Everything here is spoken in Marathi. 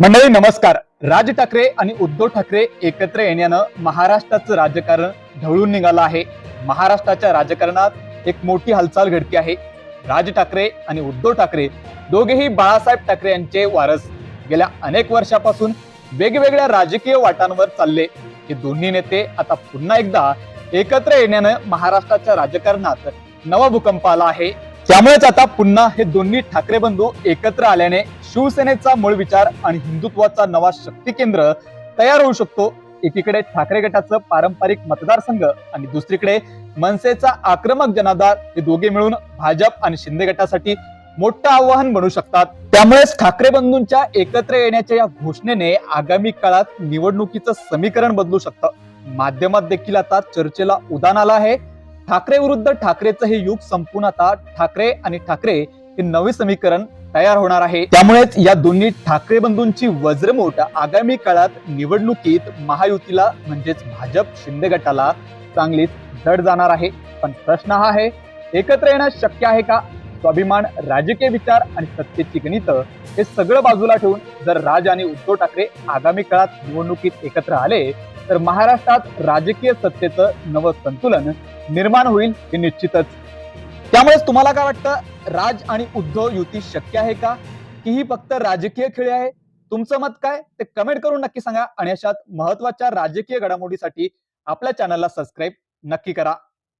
मंडळी नमस्कार. राज ठाकरे आणि उद्धव ठाकरे एकत्र येण्यानं महाराष्ट्राचं राजकारण ढवळून निघालं आहे. महाराष्ट्राच्या राजकारणात एक मोठी हालचाल घडती आहे. राज ठाकरे आणि उद्धव ठाकरे दोघेही बाळासाहेब ठाकरे यांचे वारस गेल्या अनेक वर्षापासून वेगवेगळ्या राजकीय वाटांवर चालले. हे दोन्ही नेते आता पुन्हा एकदा एकत्र येण्यानं महाराष्ट्राच्या राजकारणात नवा भूकंप आला आहे. त्यामुळेच आता पुन्हा हे दोन्ही ठाकरे बंधू एकत्र आल्याने शिवसेनेचा मूळ विचार आणि हिंदुत्वाचा नवा शक्ती केंद्र तयार होऊ शकतो. एकीकडे ठाकरे गटाचं पारंपरिक मतदारसंघ आणि दुसरीकडे मनसेचा आक्रमक जनाधार हे दोघे मिळून भाजप आणि शिंदे गटासाठी मोठं आव्हान बनू शकतात. त्यामुळेच ठाकरे बंधूंच्या एकत्र येण्याच्या या घोषणेने आगामी काळात निवडणुकीचं समीकरण बदलू शकतं. माध्यमात देखील आता चर्चेला उदान आलं आहे. ठाकरे विरुद्ध ठाकरेचं हे युग संपून आता ठाकरे आणि ठाकरे हे नवे समीकरण तयार होणार आहे. त्यामुळेच या दोन्ही ठाकरे बंधूंची वज्रमोट आगामी काळात निवडणुकीत महायुतीला म्हणजेच भाजप शिंदे गटाला चांगलीच जड जाणार आहे. पण प्रश्न हा आहे एकत्र येणं शक्य आहे का? स्वाभिमान राजकीय विचार आणि सत्तेची गणित हे सगळं बाजूला ठेवून जर राज आणि उद्धव ठाकरे आगामी काळात निवडणुकीत एकत्र आले तर महाराष्ट्रात राजकीय सत्तेचं नवं संतुलन निर्माण होईल हे निश्चितच. त्यामुळेच तुम्हाला काय वाटतं? राज आणि उद्धव युती शक्य आहे का? की ही फक्त राजकीय खेळ आहे? तुमचं मत काय? ते कमेंट करून नक्की सांगा आणि अशात महत्त्वाच्या राजकीय घडामोडीसाठी आपल्या चॅनलला सबस्क्राईब नक्की करा.